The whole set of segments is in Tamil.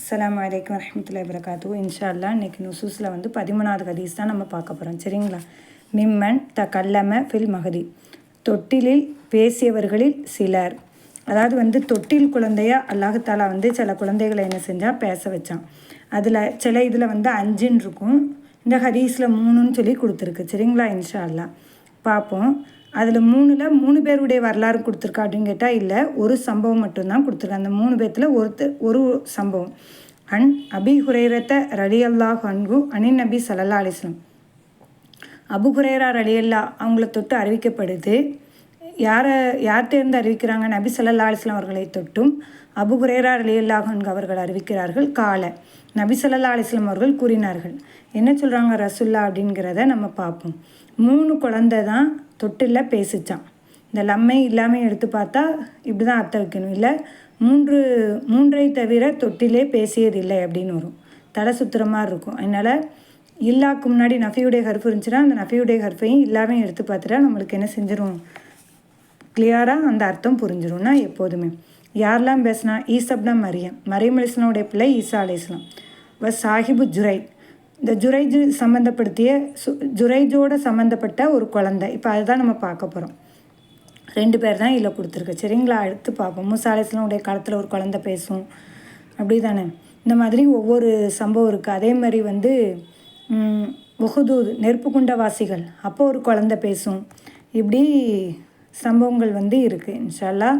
அஸ்லாம் வலைக்கம் வரஹ்மத்துல்லாஹி வரகாத்து இன்ஷா அல்லாஹ் இன்னைக்கு நுசூஸில் வந்து பதிமூணாவது ஹதீஸ் தான் நம்ம பார்க்க போகிறோம் சரிங்களா? மிம்மன் த கல்லம ஃபில் மகதி தொட்டிலில் பேசியவர்களில் சிலர். அதாவது வந்து தொட்டில் குழந்தையாக அல்லாஹாலா வந்து சில குழந்தைகளை என்ன செஞ்சால் பேச வச்சான். அதில் சில இதில் வந்து அஞ்சுன்னு இருக்கும். இந்த ஹதீஸில் மூணுன்னு சொல்லி கொடுத்துருக்கு. சரிங்களா? இன்ஷா அல்லா பார்ப்போம். அதில் மூணில் மூணு பேருடைய வரலாறு கொடுத்துருக்கா அப்படின்னு கேட்டால் இல்லை ஒரு சம்பவம் மட்டும்தான் கொடுத்துருக்காங்க அந்த மூணு பேர்த்தில் ஒருத்தர் ஒரு சம்பவம். அன் அபி ஹுரேரத்த ரலி அல்லாஹ் அன்கு அனின் நபி சல்லா அலிஸ்லம் அபு ஹுரேரா ரலியல்லா அவங்கள தொட்டு அறிவிக்கப்படுது. யாரை யார்கிட்டேருந்து அறிவிக்கிறாங்க? நபி சல்லா அலிஸ்லாம் அவர்களை தொட்டும் அபு ஹுரேரா ரலியல்லாஹ் அன்கு அவர்கள் அறிவிக்கிறார்கள். காலை. நபி சல்லா அலிஸ்லாம் அவர்கள் கூறினார்கள். என்ன சொல்கிறாங்க ரசுல்லா அப்படிங்கிறத நம்ம பார்ப்போம். மூணு குழந்தை தான் தொட்டில் பேசிச்சான். இந்த லம்மை இல்லாமல் எடுத்து பார்த்தா இப்படி தான் அர்த்தம் வைக்கணும். இல்லை மூன்று மூன்றை தவிர தொட்டிலே பேசியதில்லை அப்படின்னு வரும். தலை சுற்றுற மாதிரி இருக்கும். அதனால் இல்லாக்கு முன்னாடி நஃபியுடைய கருப்பு இருந்துச்சுன்னா அந்த நஃபியுடைய கருப்பையும் இல்லாமல் எடுத்து பார்த்துட்டா நம்மளுக்கு என்ன செஞ்சிடும் கிளியராக அந்த அர்த்தம் புரிஞ்சிடும்னா எப்போதுமே. யாரெல்லாம் பேசினா ஈசப்னா மரியம் மரியம் பிள்ளை ஈசா அலிஸ்லாம் வ சாஹிபு ஜுரை இந்த ஜுரைஜ் சம்மந்தப்படுத்திய சு ஜுரைஜோட சம்மந்தப்பட்ட ஒரு குழந்தை. இப்போ அதுதான் நம்ம பார்க்க போகிறோம் ரெண்டு பேர் தான் இதில் கொடுத்துருக்கு. சரிங்களா? அடுத்து பார்ப்போம். மூசா அலிஸ்லாமுடைய காலத்தில் ஒரு குழந்தை பேசும். அப்படி தானே இந்த மாதிரி ஒவ்வொரு சம்பவம் இருக்குது அதே மாதிரி வந்து உகுதூது நெருப்பு குண்டவாசிகள். அப்போ ஒரு குழந்தை பேசும். இப்படி சம்பவங்கள் வந்து இருக்குது இன்ஷால்லா.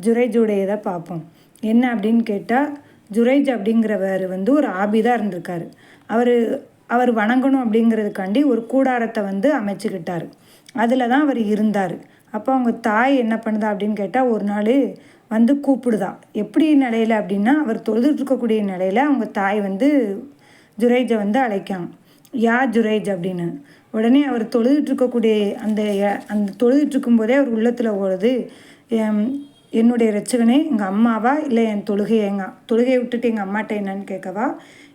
ஜுரைஜுடையதை பார்ப்போம். என்ன அப்படின்னு கேட்டால் ஜுரைஜ் அப்படிங்கிறவர் வந்து ஒரு ஆபிதாக இருந்திருக்காரு. அவர் அவர் வணங்கணும் அப்படிங்கிறதுக்காண்டி ஒரு கூடாரத்தை வந்து அமைச்சுக்கிட்டார். அதில் தான் அவர் இருந்தார். அப்போ அவங்க தாய் என்ன பண்ணுதா அப்படின்னு கேட்டால் ஒரு நாள் வந்து கூப்பிடுதா. எப்படி நிலையில் அப்படின்னா அவர் தொழுதுட்ருக்கக்கூடிய நிலையில் அவங்க தாய் வந்து ஜுரைஜை வந்து அழைக்காங்க. யா ஜுரைஜ் அப்படின்னு. உடனே அவர் தொழுதுட்ருக்கக்கூடிய அந்த அந்த தொழுதுட்ருக்கும் போதே அவர் உள்ளத்தில் ஓடுது. என்னுடைய ரச்சகனே எங்கள் அம்மாவா? இல்லை என் தொழுகையை எங்கள் தொழுகையை விட்டுட்டு எங்கள் அம்மாட்ட என்னன்னு கேட்கவா?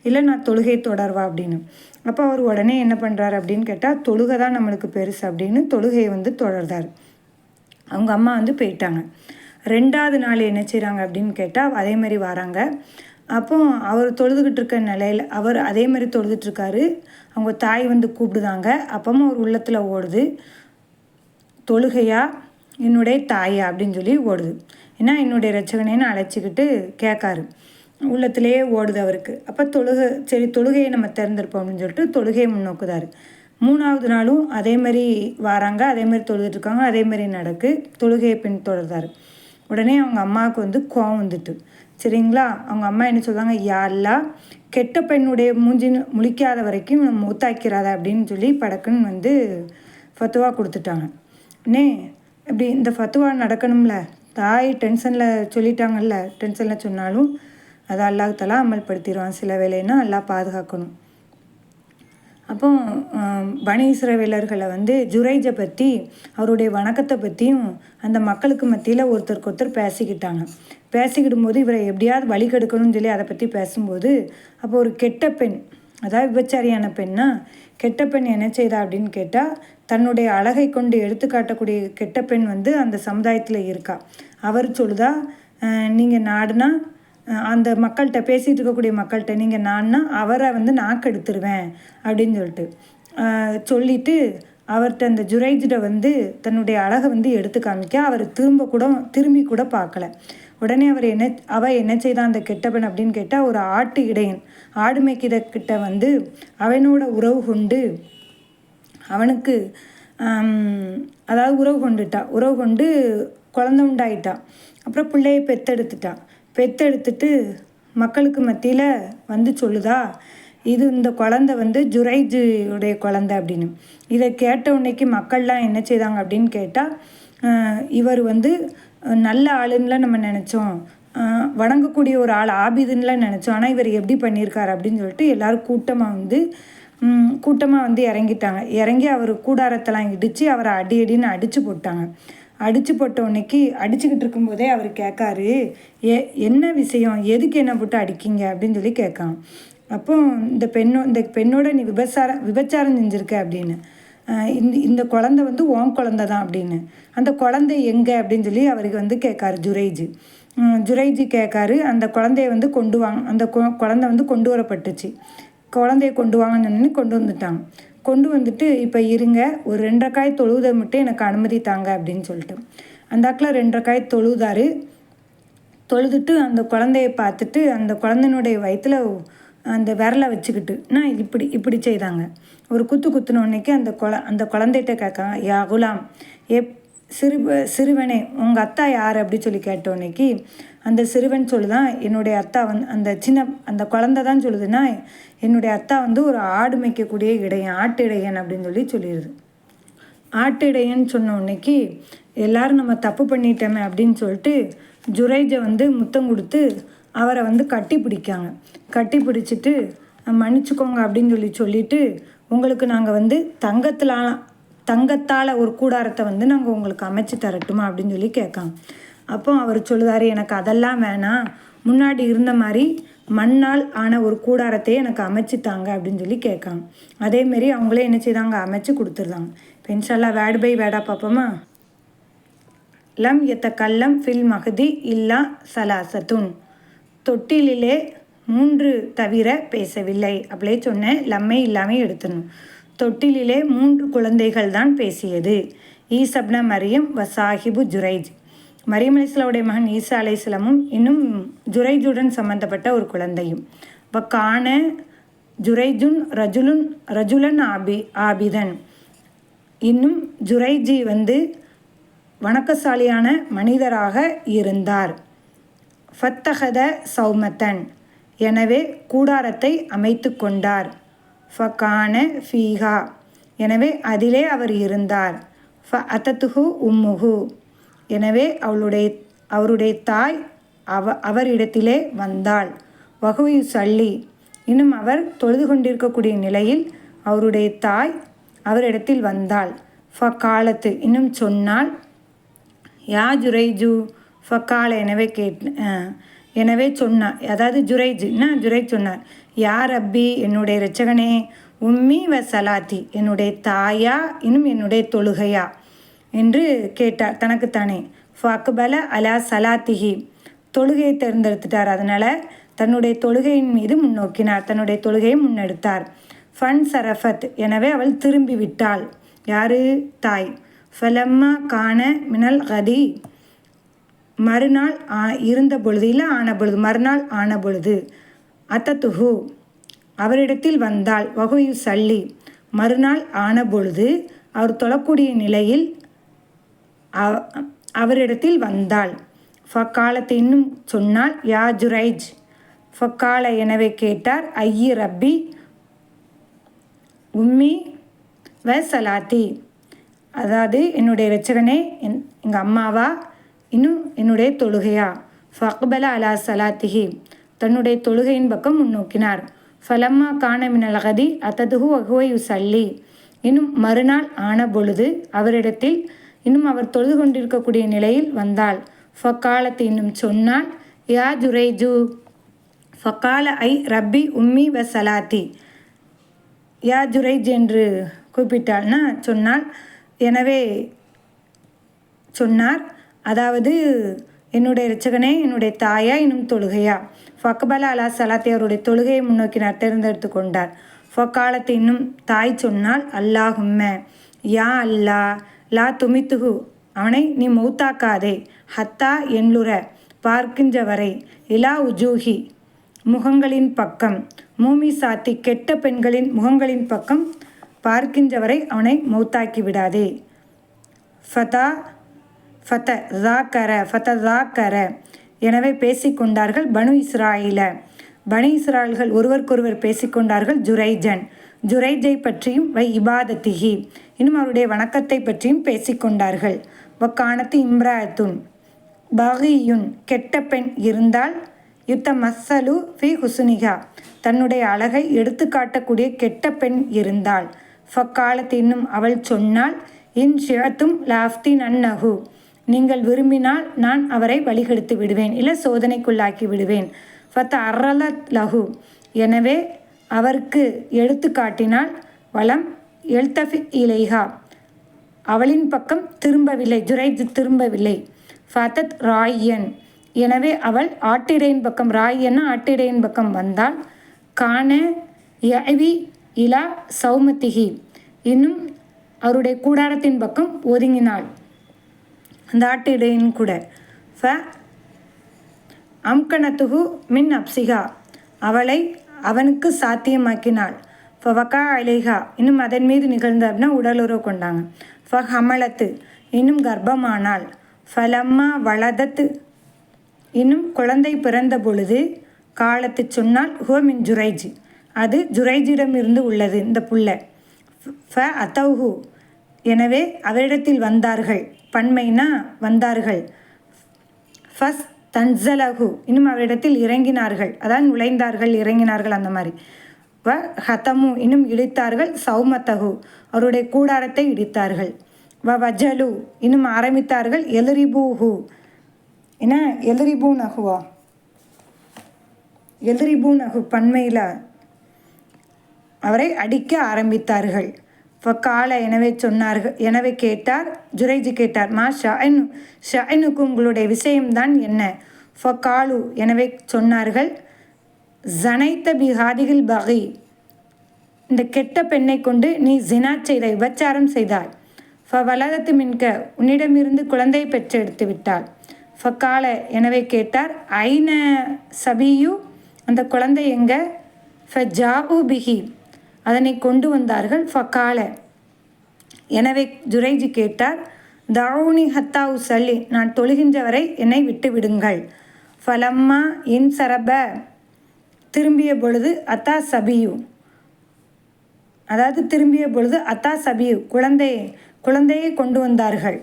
இல்லை நான் தொழுகை தொடர்வா அப்படின்னு. அப்போ அவர் உடனே என்ன பண்ணுறாரு அப்படின்னு கேட்டால் தொழுகை தான் நம்மளுக்கு பெருசு அப்படின்னு தொழுகையை வந்து தொடர்ந்தார். அவங்க அம்மா வந்து போயிட்டாங்க. ரெண்டாவது நாள் என்ன செய்கிறாங்க அப்படின்னு கேட்டால் அதே மாதிரி வராங்க. அப்போ அவர் தொழுதுகிட்டு இருக்க நிலையில் அவர் அதே மாதிரி தொழுதுட்ருக்காரு அவங்க தாய் வந்து கூப்பிடுதாங்க. அப்பமும் அவர் உள்ளத்தில் ஓடுது. தொழுகையாக என்னுடைய தாயா அப்படின்னு சொல்லி ஓடுது. ஏன்னா என்னுடைய ரச்சகனேன்னு அழைச்சிக்கிட்டு கேட்காரு. உள்ளத்திலேயே ஓடுது அவருக்கு. அப்போ தொழுகை சரி தொழுகையை நம்ம திறந்திருப்போம் அப்படின்னு சொல்லிட்டு தொழுகையை முன்னோக்குதாரு. மூணாவது நாளும் அதே மாதிரி வராங்க அதே மாதிரி தொழுதுட்ருக்காங்க அதே மாதிரி நடக்கு தொழுகையை பின் தொடர்ந்தார் உடனே அவங்க அம்மாவுக்கு வந்து கோவம் வந்துட்டு. சரிங்களா? அவங்க அம்மா என்ன சொல்கிறாங்க யாரெல்லாம் கெட்ட பெண்ணுடைய மூஞ்சின்னு முழிக்காத வரைக்கும் மூத்தாக்கிறாத அப்படின்னு சொல்லி படக்குன்னு வந்து ஃபத்துவா கொடுத்துட்டாங்க. அண்ணே இப்படி இந்த ஃபத்துவா நடக்கணும்ல? தாய் டென்ஷனில் சொல்லிட்டாங்கல்ல டென்ஷனில் சொன்னாலும் அதை அல்லாஹாலா அமல்படுத்திடுவான். சில வேலைன்னா எல்லாம் பாதுகாக்கணும். அப்போ பனி இஸ்ரவேலர்களை வந்து ஜுரைஜை பற்றி அவருடைய வணக்கத்தை பற்றியும் அந்த மக்களுக்கு மத்தியில் ஒருத்தருக்கு ஒருத்தர் பேசிக்கிட்டாங்க. பேசிக்கிடும் போது இவரை எப்படியாவது வழி கெடுக்கணும்னு சொல்லி அதை பற்றி பேசும்போது அப்போ ஒரு கெட்ட பெண் அதாவது விபச்சாரியான பெண்ணா கெட்ட பெண் என்ன செய்தா அப்படின்னு கேட்டால் தன்னுடைய அழகை கொண்டு எடுத்துக்காட்டக்கூடிய கெட்ட பெண் வந்து அந்த சமுதாயத்தில் இருக்கா. அவர் சொல்லுதா நீங்கள் நாடுனா அந்த மக்கள்கிட்ட பேசிகிட்டு இருக்கக்கூடிய மக்கள்கிட்ட நீங்கள் நான்னா அவரை வந்து நாக்கெடுத்துருவேன் அப்படின்னு சொல்லிட்டு. சொல்லிவிட்டு அவர்கிட்ட அந்த ஜுரைஜிட்ட வந்து தன்னுடைய அழகை வந்து எடுத்து காமிக்க அவர் திரும்ப கூட திரும்பி கூட பார்க்கல. உடனே அவர் என்ன அவ என்ன செய்தான் அந்த கெட்டவன் அப்படின்னு கேட்டால் ஒரு ஆட்டு இடையன். ஆடு மேய்க்கிற கிட்ட வந்து அவனோட உறவு கொண்டு அவனுக்கு அதாவது உறவு கொண்டுட்டா. உறவு கொண்டு குழந்த உண்டாயிட்டா. அப்புறம் பிள்ளையை பெத்தெடுத்துட்டா. பெத்தெடுத்துட்டு மக்களுக்கு மத்தியில் வந்து சொல்லுதா இது இந்த குழந்த வந்து ஜுரைஜு உடைய குழந்த அப்படின்னு. இதை கேட்ட உன்னைக்கு மக்கள்லாம் என்ன செய்தாங்க அப்படின்னு கேட்டால் இவர் வந்து நல்ல ஆளுன்னுலாம் நம்ம நினச்சோம். வணங்கக்கூடிய ஒரு ஆள் ஆபிதுன்னுலாம் நினச்சோம். ஆனால் இவர் எப்படி பண்ணியிருக்காரு அப்படின்னு சொல்லிட்டு எல்லோரும் கூட்டமாக வந்து கூட்டமாக வந்து இறங்கிட்டாங்க. இறங்கி அவர் கூடாரத்தெல்லாம் இடித்து அவரை அடி அடின்னு அடித்து போட்டாங்க. அடித்து போட்ட உன்னைக்கு அடிச்சுக்கிட்டு இருக்கும்போதே அவர் கேட்காரு ஏ என்ன விஷயம்? எதுக்கு என்ன போட்டு அடிக்கிங்க? அப்படின்னு சொல்லி கேட்காங்க அப்போ இந்த பெண்ணோ இந்த பெண்ணோட நீ விபச்சாரம் விபச்சாரம் செஞ்சுருக்க அப்படின்னு. இந்த இந்த குழந்த வந்து ஓம் குழந்த தான் அப்படின்னு. அந்த குழந்தை எங்கே அப்படின்னு சொல்லி அவருக்கு வந்து கேட்காரு ஜுரைஜி. ஜுரைஜி கேட்காரு அந்த குழந்தைய வந்து கொண்டு வாங்க அந்த குழந்தை வந்து கொண்டு வரப்பட்டுச்சு. குழந்தைய கொண்டு வாங்கன்னு கொண்டு வந்துட்டாங்க. கொண்டு வந்துட்டு இப்போ இருங்க ஒரு ரெண்டரை காய் தொழுதை மட்டும் எனக்கு அனுமதி தாங்க அப்படின்னு சொல்லிட்டு. அந்த ஆக்கில் ரெண்டரை காய் தொழுதாரு. தொழுதுட்டு அந்த குழந்தைய பார்த்துட்டு அந்த குழந்தையினுடைய வயிற்றில் அந்த விரலை வச்சுக்கிட்டு நான் இப்படி இப்படி செய்தாங்க. ஒரு குத்து குத்துனோடனேக்கு அந்த குழ அந்த குழந்தைகிட்ட கேட்காங்க யா குலாம் எப் சிறு சிறுவனே உங்கள் அத்தா யார்? அப்படி சொல்லி கேட்டோன்னைக்கு அந்த சிறுவன் சொல்லுதான் என்னுடைய அத்தா வந்து அந்த சின்ன அந்த குழந்தை தான் சொல்லுதுன்னா என்னுடைய அத்தா வந்து ஒரு ஆடு மேய்க்கக்கூடிய இடையன் ஆட்டு இடையன் அப்படின்னு சொல்லி சொல்லிடுது. ஆட்டிடையன்னு சொன்ன உடனேக்கு எல்லாரும் நம்ம தப்பு பண்ணிட்டோமே அப்படின்னு சொல்லிட்டு ஜுரைஜை வந்து முத்தம் கொடுத்து அவரை வந்து கட்டி பிடிக்காங்க கட்டி பிடிச்சிட்டு மன்னிச்சுக்கோங்க அப்படின்னு சொல்லி சொல்லிட்டு உங்களுக்கு நாங்கள் வந்து தங்கத்தில் தங்கத்தால் ஒரு கூடாரத்தை வந்து நாங்கள் உங்களுக்கு அமைச்சு தரட்டுமா அப்படின்னு சொல்லி கேட்காங்க. அப்போ அவர் சொல்லுதாரு எனக்கு அதெல்லாம் வேணாம். முன்னாடி இருந்த மாதிரி மண்ணால் ஆன ஒரு கூடாரத்தையே எனக்கு அமைச்சு தாங்க அப்படின்னு சொல்லி கேட்காங்க. அதேமாரி அவங்களே என்ன செய்தாங்க? அமைச்சு கொடுத்துருந்தாங்க இப்போ இன்ஷால்லா பை வேடா பார்ப்போமா? லம் எத்த கல்லம் ஃபில் மகதி இல்லா சலாசத்துன். தொட்டிலிலே மூன்று தவிர பேசவில்லை. அப்படியே சொன்னேன் லம்மை இல்லாமல் எடுத்துடணும் தொட்டிலிலே மூன்று குழந்தைகள் தான் பேசியது. ஈசப்ன மரியம் வசாஹிபு ஜுரைஜ். மரியம் அலிஸ்லாவுடைய மகன் ஈசா அலைஸ்லமும் இன்னும் ஜுரைஜுடன் சம்பந்தப்பட்ட ஒரு குழந்தையும். வக்கான ஜுரைஜுன் ரஜுலுன் ரஜுலன் ஆபி ஆபிதன். இன்னும் ஜுரைஜி வந்து வணக்கசாலியான மனிதராக இருந்தார். ஃபத்தகத சௌமத்தன் எனவே கூடாரத்தை அமைத்து கொண்டார். ஃபகான ஃபீஹா. எனவே அதிலே அவர் இருந்தார். ஃப அத்தத்துஹு உம்முஹு. எனவே அவளுடைய அவருடைய தாய் அவ அவரிடத்திலே வந்தாள். வகுயு சல்லி இன்னும் அவர் தொழுது கொண்டிருக்கக்கூடிய நிலையில் அவருடைய தாய் அவரிடத்தில் வந்தாள். ஃப காலத்து இன்னும் சொன்னால் யா ஜுரைஜு ஃபக்கால எனவே கேட் எனவே சொன்னார். அதாவது ஜுரைஜ்னா ஜுரைஜ் சொன்னார் யார் ரப்பி என்னுடைய ரச்சகனே உம்மி வ சலாத்தி என்னுடைய தாயா இன்னும் என்னுடைய தொழுகையா? என்று கேட்டார். தனக்குத்தானே. ஃபக்பல அலா சலாத்திஹி. தொழுகையை தேர்ந்தெடுத்துட்டார். அதனால் தன்னுடைய தொழுகையின் மீது முன்னோக்கினார். தன்னுடைய தொழுகையை முன்னெடுத்தார். ஃபன் சரஃபத் எனவே அவள் திரும்பி விட்டாள் யாரு? தாய். ஃபலம்மா கான மினல் கதி. மறுநாள் ஆ இருந்த பொழுது இல்லை ஆன பொழுது மறுநாள் ஆன பொழுது அத்தத்துஹு அவரிடத்தில் வந்தாள் வகுயு சல்லி மறுநாள் ஆன பொழுது அவர் தொழக்கூடிய நிலையில் அவ- அவரிடத்தில் வந்தாள். ஃபக்காலத்தை இன்னும் சொன்னால் யா ஜுரைஜ் ஃபக்கால எனவே கேட்டார் ஐயி ரப்பி உம்மி வ சலாத்தி. அதாவது என்னுடைய ரச்சகனே என் எங்கள் அம்மாவா இன்னும் என்னுடைய தொழுகையா? ஃபக்பல அலா சலாத்திஹி. தன்னுடைய தொழுகையின் பக்கம் முன்னோக்கினார். ஃபலம்மா கான மினல் அகதி அத்ததுஹு அகுவையு சல்லி இன்னும் மறுநாள் ஆன பொழுது அவரிடத்தில் இன்னும் அவர் தொழுது கொண்டிருக்கக்கூடிய நிலையில் வந்தாள். ஃபக்காலத்து இன்னும் சொன்னால் யா ஜுரைஜு ஃபக்கால ஐ ரப்பி உம்மி வ சலாத்தி. யா ஜுரைஜ் என்று கூப்பிட்டாள்னா சொன்னால் எனவே சொன்னார். அதாவது என்னுடைய இரட்சகனே என்னுடைய தாயா இன்னும் தொழுகையா? ஃபக்பல அலா சலாத்தை அவருடைய தொழுகையை முன்னோக்கினார் தேர்ந்தெடுத்து கொண்டார். ஃபக்காலத்தை இன்னும் தாய் சொன்னால் அல்லாஹும்ம யா அல்லா லா துமித்துகு அவனை நீ மௌத்தாக்காதே ஹத்தா என்லுற பார்க்கின்ற வரை இலா உஜூஹி முகங்களின் பக்கம் மூமி சாத்தி கெட்ட பெண்களின் முகங்களின் பக்கம் பார்க்கின்றவரை அவனை மௌத்தாக்கி விடாதே. ஃபதா ஃபத கர ஃபத கர எனவே பேசிக்கொண்டார்கள் பனு இஸ்ராயில. பனு இஸ்ராயல்கள் ஒருவருக்கொருவர் பேசிக்கொண்டார்கள் ஜுரைஜன். ஜுரைஜை பற்றியும் வை இபாதத்திகி இன்னும் அவருடைய வணக்கத்தை பற்றியும் பேசிக்கொண்டார்கள். வக்கானத்து இம்ராத்துன். பகியுன் கெட்ட பெண் இருந்தால் யுத்த மஸ்ஸலு ஃபி ஹுசுனிகா தன்னுடைய அழகை எடுத்து காட்டக்கூடிய கெட்ட பெண் இருந்தாள். ஃபக்காலத்தின்னும் அவள் சொன்னால் இன் ஷிழத்தும் லாஃப்தி நன்னஹு. நீங்கள் விரும்பினால் நான் அவரை வழிகெடுத்து விடுவேன் இல்லை சோதனைக்குள்ளாக்கி விடுவேன். ஃபத்த அறல லஹு. எனவே அவருக்கு எடுத்து காட்டினால் வளம் எழுத்தஃபி இலைஹா. அவளின் பக்கம் திரும்பவில்லை ஜுரைத் திரும்பவில்லை. ஃபதத் ராயன். எனவே அவள் ஆட்டிடையின் பக்கம் ராயன்னு ஆட்டிடையின் பக்கம் வந்தாள் காண யவி இலா சௌமதிகி இன்னும் அவருடைய கூடாரத்தின் பக்கம் ஒதுங்கினாள். அந்த ஆட்டிடையின் கூட. ஃப அம்கணத்துகு மின் அப்சிகா. அவளை அவனுக்கு சாத்தியமாக்கினாள். ஃபவகா அலேஹா. இன்னும் அதன் மீது நிகழ்ந்த அப்படின்னா உடலுறவு கொண்டாங்க. ஃப ஹமலத்து. இன்னும் கர்ப்பமானாள். ஃபலம்மா வளதத்து. இன்னும் குழந்தை பிறந்த பொழுது காலத்து சொன்னால் ஹோ மின் ஜுரைஜி. அது ஜுரைஜிடம் இருந்து உள்ளது இந்த புள்ள. ஃப அத்தௌஹு. எனவே அவரிடத்தில் வந்தார்கள். பன்மைனா வந்தார்கள். ஃபஸ் தன்சலகு. இன்னும் அவரிடத்தில் இறங்கினார்கள். அதான் நுழைந்தார்கள் இறங்கினார்கள் அந்த மாதிரி. வ ஹதமு. இன்னும் இடித்தார்கள் சௌமத்தகு. அவருடைய கூடாரத்தை இடித்தார்கள். வ வஜலு. இன்னும் ஆரம்பித்தார்கள் எலிரிபூஹு என்ன? எலிரிபூ நகுவா எலிரிபூ நகு பன்மையில் அவரை அடிக்க ஆரம்பித்தார்கள். ஃபக்கால எனவே சொன்னார்கள். எனவே கேட்டார் ஜுரைஜி கேட்டார் மா ஷாயின் ஷாயினுக்கு உங்களுடைய விஷயம்தான் என்ன? ஃபக்காலு எனவே சொன்னார்கள். ஜனைத்த பிஹாதிகில் பகி. இந்த கெட்ட பெண்ணை கொண்டு நீ ஜினா செய்த விபச்சாரம் செய்தாய். ஃப வலதத்து மின்க உன்னிடமிருந்து குழந்தை பெற்றெடுத்து விட்டாள். ஃபக்கால எனவே கேட்டார். ஐன சபியு? அந்த குழந்தை எங்க? ஃப ஜாபு பிஹி. அதனை கொண்டு வந்தார்கள். ஃபக்கால எனவே ஜுரைஜி கேட்டார் தாவுனி ஹத்தாவு சல்லி நான் தொழுகின்றவரை என்னை விட்டு விடுங்கள். ஃபலம்மா இன் சரப. திரும்பிய பொழுது அத்தா சபியு. அதாவது திரும்பிய பொழுது அத்தா சபியு. குழந்தையை குழந்தையை கொண்டு வந்தார்கள்.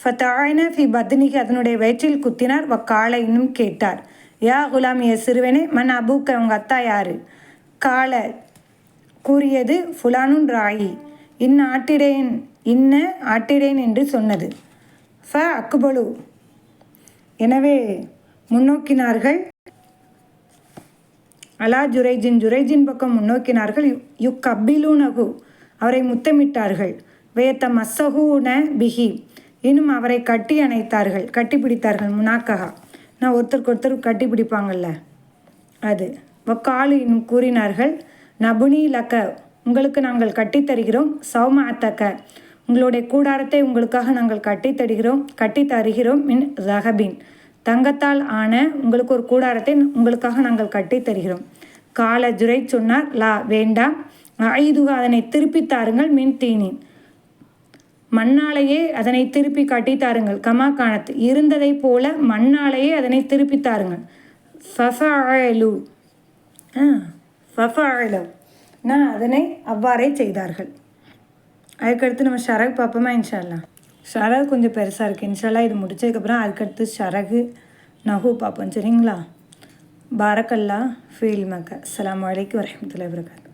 ஃபத்தாயின ஃபி பத்னிக்கு அதனுடைய வயிற்றில் குத்தினார். வக்காலை இன்னும் கேட்டார். யா குலாமிய சிறுவனே மன் அபூக்க உங்கள் அத்தா யாரு? கால கூறியது ஃபுலானுன் ராயி. இன் ஆட்டிடேன் இன்ன ஆட்டிடேன் என்று சொன்னது. ஃப அக்குபலு. எனவே முன்னோக்கினார்கள் அலா ஜுரைஜின் ஜுரைஜின் பக்கம் முன்னோக்கினார்கள் யு கப்பிலூனகு அவரை முத்தமிட்டார்கள். வேத்த மசகூன பிஹி. இன்னும் அவரை கட்டி அணைத்தார்கள் கட்டி பிடித்தார்கள் முனாக்ககா நான் ஒருத்தருக்கு ஒருத்தர் கட்டி பிடிப்பாங்கள்ல அது. வக்காலு இன்னும் கூறினார்கள் நபுனி லக்க உங்களுக்கு நாங்கள் கட்டித்தருகிறோம் சௌம அத்தக்க உங்களுடைய கூடாரத்தை உங்களுக்காக நாங்கள் கட்டி தருகிறோம் கட்டி தருகிறோம் மின் ரஹபின். தங்கத்தால் ஆன உங்களுக்கு ஒரு கூடாரத்தை உங்களுக்காக நாங்கள் கட்டி தருகிறோம். கால ஜுரை சொன்னார் லா வேண்டாம். ஐதுக அதனை திருப்பி தாருங்கள் மின் தீனின். மண்ணாலேயே அதனை திருப்பி கட்டி தாருங்கள். கமா காணத்து. இருந்ததை போல மண்ணாலேயே அதனை திருப்பி தாருங்கள். ஃபஃபஅலு ஆ நான் அதனை அவ்வாறே செய்தார்கள். அதுக்கடுத்து நம்ம ஷரகு பார்ப்போமா இன்ஷால்லா ஷரகு கொஞ்சம் பெருசாக இருக்குது இன்ஷால்லா இது முடிச்சதுக்கப்புறம் அதுக்கடுத்து ஷரகு நகு பார்ப்போம். சரிங்களா? பாரக்கல்லா ஃபீல் மக்க அலாம் வலைக்கு வரமத்துல வபரகாத்துஹு.